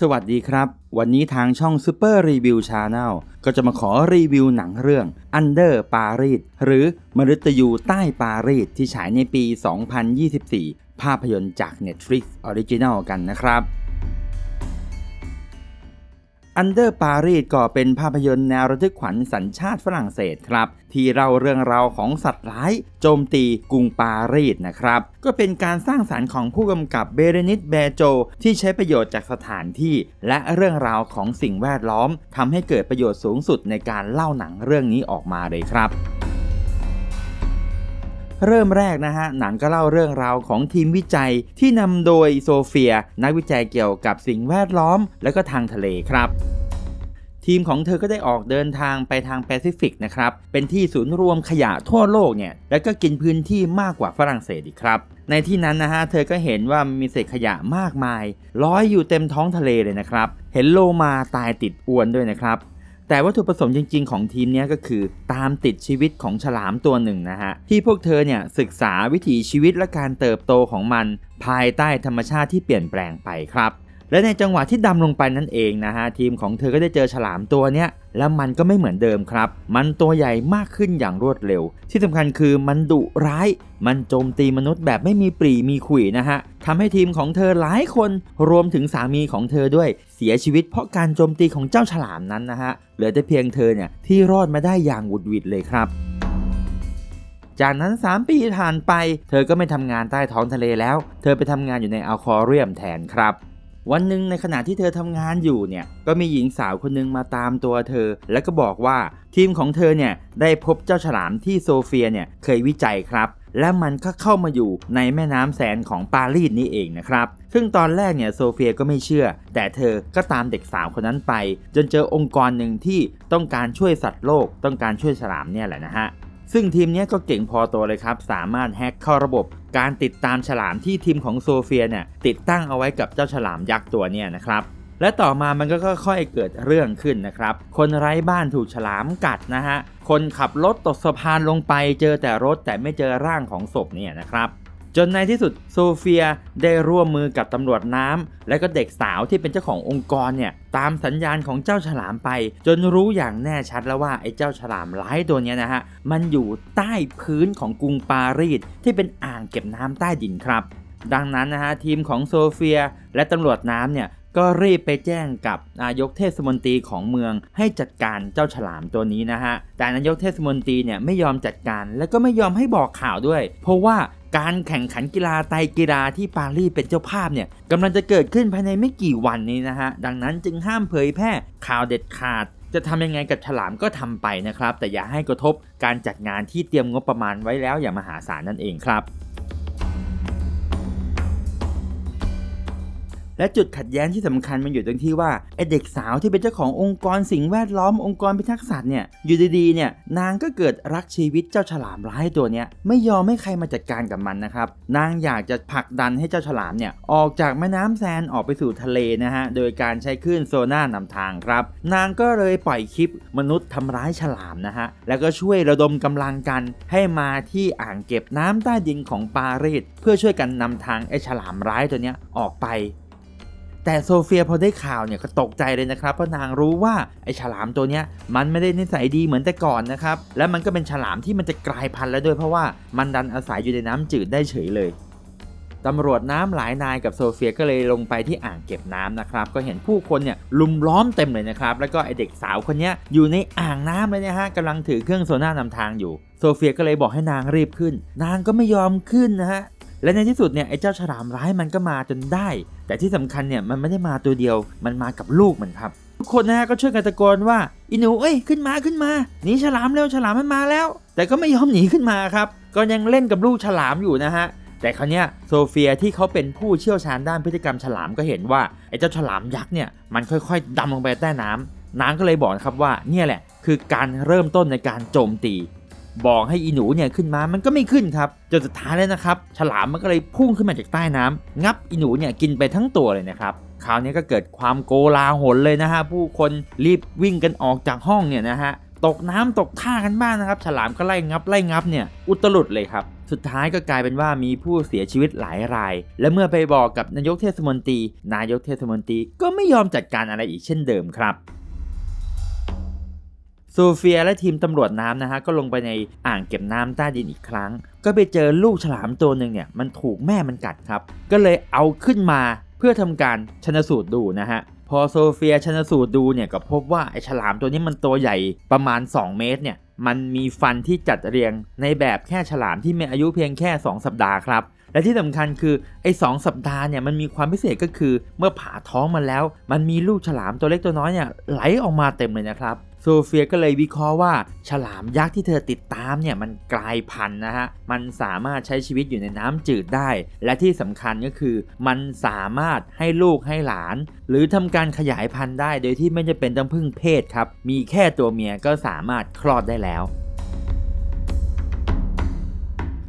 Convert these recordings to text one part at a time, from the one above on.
สวัสดีครับ วันนี้ทางช่อง Super Review Channel ก็จะมาขอรีวิวหนังเรื่อง Under Paris หรือมฤตยูใต้ปารีสที่ฉายในปี 2024 ภาพยนตร์จาก Netflix Original กันนะครับ Under Paris ก็เป็นภาพยนตร์แนวระทึกขวัญสัญชาติฝรั่งเศสครับ ที่เล่าเรื่องราวของสัตว์ร้าย โจมตีกรุงปารีสนะครับ ก็เป็นการสร้างสารรค์ของผู้กำกับเบเรนิตเบโจ ที่ใช้ประโยชน์จากสถานที่ และเรื่องราวของสิ่งแวดล้อมทำให้เกิดประโยชน์สูงสุดในการเล่าหนังเรื่องนี้ออกมาเลยครับ เริ่มแรกนะฮะหนังก็เล่าเรื่องราวของทีมวิจัยที่นำโดยโซเฟีย นักวิจัยเกี่ยวกับสิ่งแวดล้อม และก็ทางทะเลครับทีมของเธอก็ได้ออกเดินทางไปทางแปซิฟิกนะครับ เป็นที่ศูนย์รวมขยะทั่วโลกเนี่ย แล้วก็กินพื้นที่มากกว่าฝรั่งเศสอีกครับ ในที่นั้นนะฮะ เธอก็เห็นว่ามีเศษขยะมากมายลอยอยู่เต็มท้องทะเลเลยนะครับ เห็นโลมาตายติดอวนด้วยนะครับ แต่วัตถุประสงค์จริง ๆ ของทีมนี้ก็คือ ตามติดชีวิตของฉลามตัวหนึ่งนะฮะ ที่พวกเธอเนี่ยศึกษาวิถีชีวิตและการเติบโตของมัน ภายใต้ธรรมชาติที่เปลี่ยนแปลงไปครับ และในจังหวะที่ดำลงไปนั่นเองนะฮะทีมของเธอก็ได้เจอฉลามตัวเนี้ยแล้วมันก็ไม่เหมือนเดิมครับ มันตัวใหญ่มากขึ้นอย่างรวดเร็ว ที่สำคัญคือมันดุร้าย มันโจมตีมนุษย์แบบไม่มีปรีมีขุยนะฮะทำให้ทีมของเธอหลายคนรวมถึงสามีของเธอด้วยเสียชีวิตเพราะการโจมตีของเจ้าฉลามนั้นนะฮะเหลือแต่เพียงเธอเนี่ยที่รอดมาได้อย่างหวุดหวิดเลยครับจากนั้น 3 ปีผ่านไป เธอก็ไม่ทำงานใต้ท้องทะเลแล้ว เธอไปทำงานอยู่ในอัลคอเรียมแทนครับ วันหนึ่งในขณะที่เธอทำงานอยู่เนี่ยก็มีหญิงสาวคนหนึงมาตามตัวเธอ แล้วก็บอกว่าทีมของเธอเนี่ยได้พบเจ้าฉลามที่โซเฟียเนี่ยเคยวิจัยครับ และมันก็เข้ามาอยู่ในแม่น้ำแสนของปารีสนี่เองนะครับ ซึ่งตอนแรกเนี่ยโซเฟียก็ไม่เชื่อ แต่เธอก็ตามเด็กสาวคนนั้นไป จนเจอองค์กรหนึ่งที่ต้องการช่วยสัตว์โลก ต้องการช่วยฉลามเนี่ยแหละนะฮะ ซึ่งทีมนี้ก็เก่งพอตัวเลยครับ สามารถแฮ็กเข้าระบบการติดตามฉลามที่ทีมของโซเฟียเนี่ยติดตั้งเอาไว้กับเจ้าฉลามยักษ์ตัวเนี่ยนะครับและต่อมามันก็ค่อยๆเกิดเรื่องขึ้นนะครับ คนไร้บ้านถูกฉลามกัดนะฮะ คนขับรถตกสะพานลงไปเจอแต่รถแต่ไม่เจอร่างของศพเนี่ยนะครับ จนในที่สุดโซเฟียได้ร่วมมือกับตำรวจน้ำ และก็เด็กสาวที่เป็นเจ้าขององค์กรเนี่ยตามสัญญาณของเจ้าฉลามไป จนรู้อย่างแน่ชัดแล้วว่าไอ้เจ้าฉลามร้ายตัวเนี้ยนะฮะมันอยู่ใต้พื้นของกรุงปารีสที่เป็นอ่างเก็บน้ำใต้ดินครับ ดังนั้นนะฮะทีมของโซเฟียและตำรวจน้ำเนี่ยก็รีบไปแจ้งกับนายกเทศมนตรีของเมืองให้จัดการเจ้าฉลามตัวนี้นะฮะ แต่นายกเทศมนตรีเนี่ยไม่ยอมจัดการและก็ไม่ยอมให้บอกข่าวด้วย เพราะว่า การแข่งขันกีฬาไตกีฬาที่ปารีสเป็นเจ้าภาพเนี่ยกำลังจะเกิดขึ้นภายในไม่กี่วันนี้นะฮะ ดังนั้นจึงห้ามเผยแพร่ข่าวเด็ดขาด จะทำยังไงกับฉลามก็ทำไปนะครับ แต่อย่าให้กระทบการจัดงานที่เตรียมงบประมาณไว้แล้วอย่างมหาศาลนั่นเองครับ และจุดขัดแย้งที่สำคัญมันอยู่ตรงที่ว่าไอเด็กสาวที่เป็นเจ้าขององค์กรสิ่งแวดล้อมองค์กรพิทักษ์สัตว์เนี่ยอยู่ดีๆเนี่ยนางก็เกิดรักชีวิตเจ้าฉลามร้ายตัวเนี้ยไม่ยอมให้ใครมาจัดการกับมันนะครับนางอยากจะผลักดันให้เจ้าฉลามเนี่ยออกจากแม่น้ำแซนออกไปสู่ทะเลนะฮะโดยการใช้คลื่นโซน่านำทางครับนางก็เลยปล่อยคลิปมนุษย์ทำร้ายฉลามนะฮะแล้วก็ช่วยระดมกำลังกันให้มาที่อ่างเก็บน้ำใต้ดินของปารีสเพื่อช่วยกันนำทางไอ้ฉลามร้ายตัวเนี้ยออกไป แต่โซเฟียพอได้ข่าวเนี่ยก็ตกใจเลยนะครับเพราะนางรู้ว่าไอ้ฉลามตัวเนี้ยมันไม่ได้นิสัยดีเหมือนแต่ก่อนนะครับและมันก็เป็นฉลามที่มันจะกลายพันธุ์แล้วด้วยเพราะว่ามันดันอาศัยอยู่ในน้ำจืดได้เฉยเลยตำรวจน้ำหลายนายกับโซเฟียก็เลยลงไปที่อ่างเก็บน้ำนะครับ ก็เห็นผู้คนเนี่ยลุมล้อมเต็มเลยนะครับ แล้วก็ไอเด็กสาวคนนี้อยู่ในอ่างน้ำเลยนะฮะกำลังถือเครื่องโซน่านำทางอยู่ โซเฟียก็เลยบอกให้นางรีบขึ้น นางก็ไม่ยอมขึ้นนะฮะ และในที่สุดเนี่ยไอ้เจ้าฉลามร้ายมันก็มาจนได้ แต่ที่สำคัญเนี่ยมันไม่ได้มาตัวเดียว มันมากับลูกมันครับ ทุกคนนะฮะก็ช่วยกันตะโกนว่าอีหนูเอ้ยขึ้นมาขึ้นมาหนีฉลามเร็วฉลามมันมาแล้ว แต่ก็ไม่ยอมหนีขึ้นมาครับ ก็ยังเล่นกับลูกฉลามอยู่นะฮะแต่คราวเนี้ยโซเฟียที่เขาเป็นผู้เชี่ยวชาญด้านพฤติกรรมฉลามก็เห็นว่าไอ้เจ้าฉลามยักษ์เนี่ยมันค่อยๆดำลงไปใต้น้ำนางก็เลยบอกนครับว่าเนี่ยแหละคือการเริ่มต้นในการโจมตี บอกให้อีหนูเนี่ยขึ้นมา มันก็ไม่ขึ้นครับ จนสุดท้ายเลยนะครับ ฉลามมันก็เลยพุ่งขึ้นมาจากใต้น้ำงับอีหนูเนี่ยกินไปทั้งตัวเลยนะครับคราวนี้ก็เกิดความโกลาหลเลยนะฮะ ผู้คนรีบวิ่งกันออกจากห้องเนี่ยนะฮะ ตกน้ำตกท่ากันบ้างนะครับ ฉลามก็ไล่งับไล่งับเนี่ย อุตลุดเลยครับ สุดท้ายก็กลายเป็นว่ามีผู้เสียชีวิตหลายราย และเมื่อไปบอกกับนายกเทศมนตรี นายกเทศมนตรีก็ไม่ยอมจัดการอะไรอีกเช่นเดิมครับ ซเฟียและทีมตำรวจน้ำนะฮะก็ลงไปในอ่างเก็บน้ำใต้ดินอีกครั้ง ก็ไปเจอลูกฉลามตัวหนึ่งเนี่ยมันถูกแม่มันกัดครับ ก็เลยเอาขึ้นมาเพื่อทำการชนสูตรดูนะฮะพอโซเฟียชนสูตรดูเนี่ยก็พบว่าไอ้ฉลามตัวนี้มันตัวใหญ่ประมาณ 2 เมตรเนี่ยมันมีฟันที่จัดเรียงในแบบแค่ฉลามที่มีอายุเพียงแค่ 2 สัปดาห์ครับ และที่สำคัญคือไอ้สสัปดาห์เนี่ยมันมีความพิเศษก็คือ เมื่อผ่าท้องมันแล้ว มันมีลูกฉลามตัวเล็กตัวน้อยเนี่ยไหลออกมาเต็มเลยนะครับ โซเฟียก็เลยวิเคราะห์ว่า ฉลามยักษ์ที่เธอติดตามเนี่ยมันกลายพันธุ์นะฮะ มันสามารถใช้ชีวิตอยู่ในน้ำจืดได้ และที่สำคัญก็คือ มันสามารถให้ลูกให้หลาน หรือทำการขยายพันธุ์ได้โดยที่ไม่จะเป็นต้องพึ่งเพศครับ มีแค่ตัวเมียก็สามารถคลอดได้แล้ว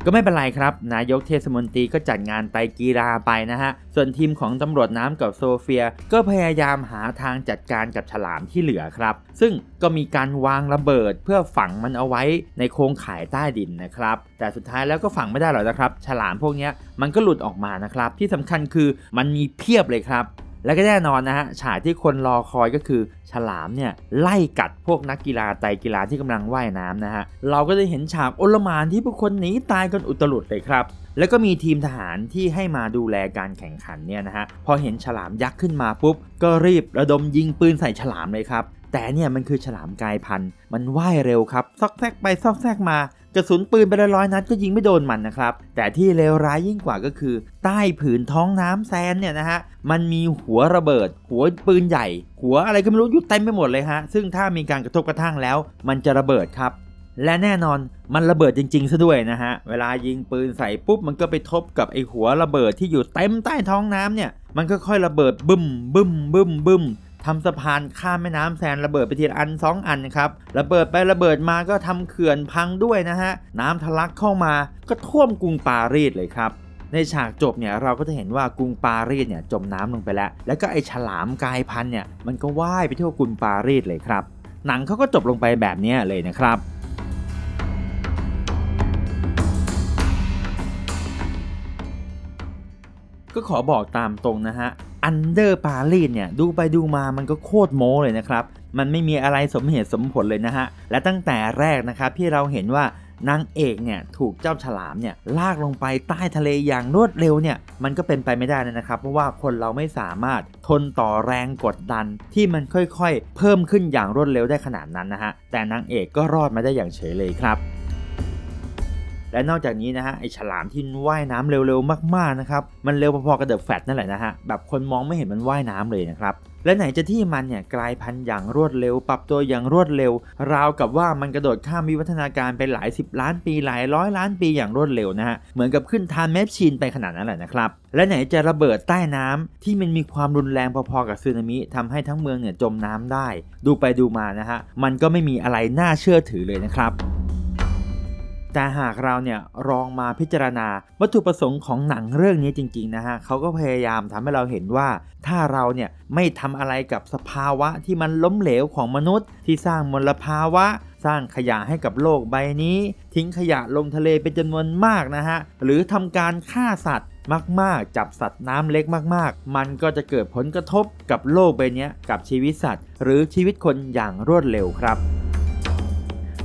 ก็ไม่เป็นไรครับ นายกเทศมนตรีก็จัดงานไตกีฬาไปนะฮะ ส่วนทีมของตำรวจน้ำกับโซเฟีย ก็พยายามหาทางจัดการกับฉลามที่เหลือครับ ซึ่งก็มีการวางระเบิดเพื่อฝังมันเอาไว้ในโครงข่ายใต้ดินนะครับ แต่สุดท้ายแล้วก็ฝังไม่ได้หรอกนะครับ ฉลามพวกนี้มันก็หลุดออกมานะครับ ที่สำคัญคือมันมีเพียบเลยครับ และก็แน่นอนนะฮะฉากที่คนรอคอยก็คือ ฉลามเนี่ยไล่กัดพวกนักกีฬาไตกีฬาที่กำลังว่ายน้ำนะฮะเราก็จะเห็นฉากโอลมานที่ผู้คนหนีตายกันอุตลุดเลยครับแล้วก็มีทีมทหารที่ให้มาดูแลการแข่งขันเนี่ยนะฮะพอเห็นฉลามยักษ์ขึ้นมาปุ๊บ ก็รีบระดมยิงปืนใส่ฉลามเลยครับ แต่เนี่ยมันคือฉลามกายพันธุ์ มันว่ายเร็วครับ ซอกแซกไปซอกแซกมา กระสุนปืนไปละร้อยนัดก็ยิงไม่โดนมันนะครับ แต่ที่เลวร้ายยิ่งกว่าก็คือ ใต้ผืนท้องน้ำแซนเนี่ยนะฮะ มันมีหัวระเบิด หัวปืนใหญ่ หัวอะไรก็ไม่รู้อยู่เต็มไปหมดเลยฮะ ซึ่งถ้ามีการกระทบกระทั่งแล้ว มันจะระเบิดครับ และแน่นอนมันระเบิดจริงๆซะด้วยนะฮะ เวลายิงปืนใส่ปุ๊บมันก็ไปทบกับไอหัวระเบิดที่อยู่เต็มใต้ท้องน้ำเนี่ย มันก็ค่อยระเบิดบึ้มบึ้มบึ้มบึ้ม ทำสะพานข้ามแม่น้ำแซนระเบิดไปทีละอัน 2 อันครับระเบิดไประเบิดมาก็ทำเขื่อนพังด้วยนะฮะน้ำทะลักเข้ามาก็ท่วมกรุงปารีสเลยครับในฉากจบเนี่ยเราก็จะเห็นว่ากรุงปารีสเนี่ยจมน้ำลงไปแล้ว แล้วก็ไอฉลามกายพันธุ์เนี่ยมันก็ว่ายไปทั่วกรุงปารีสเลยครับ หนังเขาก็จบลงไปแบบนี้เลยนะครับก็ขอบอกตามตรงนะฮะ อันเดอร์ปารีสเนี่ยดูไปดูมามันก็โคตรโม้เลยนะครับ มันไม่มีอะไรสมเหตุสมผลเลยนะฮะ และตั้งแต่แรกนะครับที่เราเห็นว่านางเอกเนี่ยถูกเจ้าฉลามเนี่ยลากลงไปใต้ทะเลอย่างรวดเร็วเนี่ยมันก็เป็นไปไม่ได้นะครับ เพราะว่าคนเราไม่สามารถทนต่อแรงกดดันที่มันค่อยๆ เพิ่มขึ้นอย่างรวดเร็วได้ขนาดนั้นนะฮะแต่นางเอกก็รอดมาได้อย่างเฉยเลยครับ และนอกจากนี้นะฮะไอฉลามที่ว่ายน้ำเร็วๆมากๆนะครับมันเร็วพอๆกับเดอะแฟตนั่นแหละนะฮะแบบคนมองไม่เห็นมันว่ายน้ำเลยนะครับและไหนจะที่มันเนี่ยกลายพันธุ์อย่างรวดเร็ว ปรับตัวอย่างรวดเร็ว ราวกับว่ามันกระโดดข้ามวิวัฒนาการไปหลายสิบล้านปีหลายร้อยล้านปีอย่างรวดเร็วนะฮะเหมือนกับขึ้นทานแมชชีนไปขนาดนั้นแหละนะครับและไหนจะระเบิดใต้น้ำที่มันมีความรุนแรงพอๆกับสึนามิทำให้ทั้งเมืองเนี่ยจมน้ำได้ ดูไปดูมานะฮะมันก็ไม่มีอะไรน่าเชื่อถือเลยนะครับ แต่หากเราเนี่ยลองมาพิจารณาวัตถุประสงค์ของหนังเรื่องนี้จริงๆนะฮะเขาก็พยายามทำให้เราเห็นว่า ถ้าเราเนี่ยไม่ทำอะไรกับสภาวะที่มันล้มเหลวของมนุษย์ ที่สร้างมลภาวะ สร้างขยะให้กับโลกใบนี้ ทิ้งขยะลงทะเลเป็นจำนวนมากนะฮะหรือทำการฆ่าสัตว์มากๆ จับสัตว์น้ำเล็กมากๆ มันก็จะเกิดผลกระทบกับโลกใบนี้กับชีวิตสัตว์ หรือชีวิตคนอย่างรวดเร็วครับ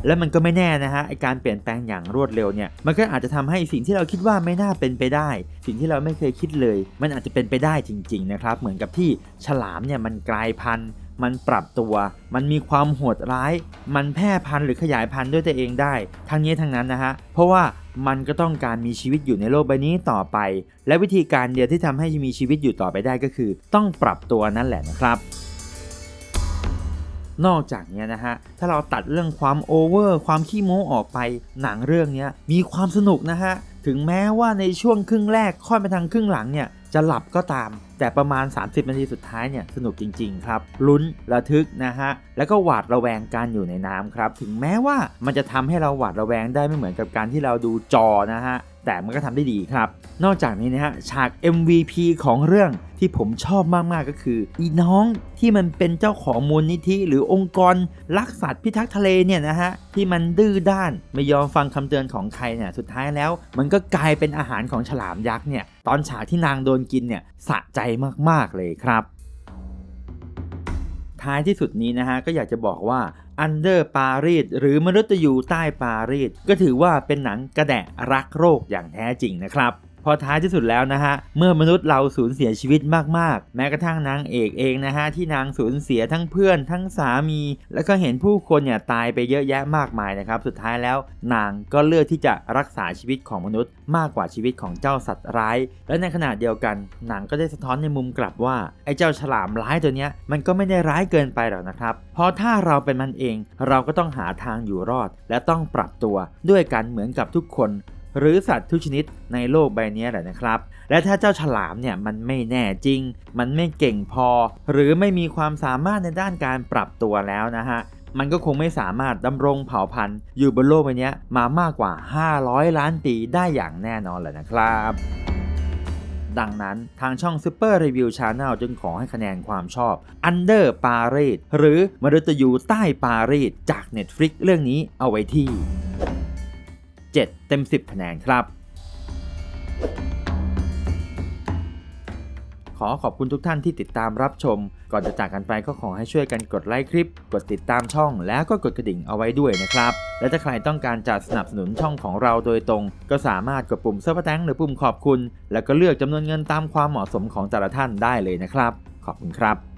และมันก็ไม่แน่นะฮะไอการเปลี่ยนแปลงอย่างรวดเร็วเนี่ยมันก็อาจจะทำให้สิ่งที่เราคิดว่าไม่น่าเป็นไปได้ สิ่งที่เราไม่เคยคิดเลย มันอาจจะเป็นไปได้จริงๆนะครับเหมือนกับที่ฉลามเนี่ยมันกลายพันธุ์มันปรับตัว มันมีความโหดร้าย มันแพร่พันธุ์หรือขยายพันธุ์ด้วยตัวเองได้ ทั้งนี้ทั้งนั้นนะฮะ เพราะว่ามันก็ต้องการมีชีวิตอยู่ในโลกใบนี้ต่อไป และวิธีการเดียวที่ทำให้มีชีวิตอยู่ต่อไปได้ก็คือ ต้องปรับตัวนั่นแหละนะครับ นอกจากนี้นะฮะ ถ้าเราตัดเรื่องความโอเวอร์ความขี้โม้ออกไป หนังเรื่องนี้มีความสนุกนะฮะ ถึงแม้ว่าในช่วงครึ่งแรกค่อยไปทางครึ่งหลังเนี่ยจะหลับก็ตาม แต่ประมาณ 30 นาทีสุดท้ายเนี่ยสนุกจริง ๆ ครับ ลุ้นระทึกนะฮะ แล้วก็หวาดระแวงการอยู่ในน้ำครับ ถึงแม้ว่ามันจะทำให้เราหวาดระแวงได้ไม่เหมือนกับการที่เราดูจอนะฮะ แต่มันก็ทำได้ดีครับ นอกจากนี้นะฮะฉาก MVP ของเรื่องที่ผมชอบมาก ๆ ก็คือ อีน้องที่มันเป็นเจ้าของมูลนิธิ หรือองค์กรรักสัตว์พิทักษ์ทะเลเนี่ยนะฮะที่มันดื้อด้านไม่ยอมฟังคำเตือนของใครเนี่ยสุดท้ายแล้ว มันก็กลายเป็นอาหารของฉลามยักษ์เนี่ยตอนฉากที่นางโดนกินเนี่ยสะใจมากๆเลยครับท้ายที่สุดนี้นะฮะก็อยากจะบอกว่า Under Paris หรือมนุษย์อยู่ใต้ปารีสก็ถือว่าเป็นหนังกระแดะรักโรคอย่างแท้จริงนะครับ พอท้ายที่สุดแล้วนะฮะ เมื่อมนุษย์เราสูญเสียชีวิตมากๆ แม้กระทั่งนางเอกเองนะฮะ ที่นางสูญเสียทั้งเพื่อนทั้งสามี แล้วก็เห็นผู้คนเนี่ยตายไปเยอะแยะมากมายนะครับ สุดท้ายแล้วนางก็เลือกที่จะรักษาชีวิตของมนุษย์มากกว่าชีวิตของเจ้าสัตว์ร้าย และในขณะเดียวกันนังก็ได้สะท้อนในมุมกลับว่าไอ้เจ้าฉลามร้ายตัวเนี้ยมันก็ไม่ได้ร้ายเกินไปหรอกนะครับ เพราะถ้าเราเป็นมันเองเราก็ต้องหาทางอยู่รอด และต้องปรับตัวด้วยกันเหมือนกับทุกคน หรือสัตว์ทุกชนิดในโลกใบนี้แหละนะครับ และถ้าเจ้าฉลามเนี่ยมันไม่แน่จริง มันไม่เก่งพอ หรือไม่มีความสามารถในด้านการปรับตัวแล้วนะฮะ มันก็คงไม่สามารถดำรงเผ่าพันธุ์อยู่บนโลกใบนี้มามากกว่า 500 ล้านปีได้อย่างแน่นอนแหละนะครับดังนั้นทางช่อง Super Review Channel จึงขอให้คะแนนความชอบ Under Paris หรือมฤตยูใต้ปารีสจาก Netflix เรื่องนี้เอาไว้ที่ 7 เต็ม 10 คะแนนครับ ขอขอบคุณทุกท่านที่ติดตามรับชม ก่อนจะจากกันไปก็ขอให้ช่วยกันกดไลค์คลิป กดติดตามช่อง แล้วก็กดกระดิ่งเอาไว้ด้วยนะครับ และถ้าใครต้องการจัดสนับสนุนช่องของเราโดยตรง ก็สามารถกดปุ่มเซ r ร์แตงหรือปุ่มขอบคุณ แล้วก็เลือกจำนวนเงินตามความเหมาะสมของแต่ละท่านได้เลยนะครับ ขอบคุณครับ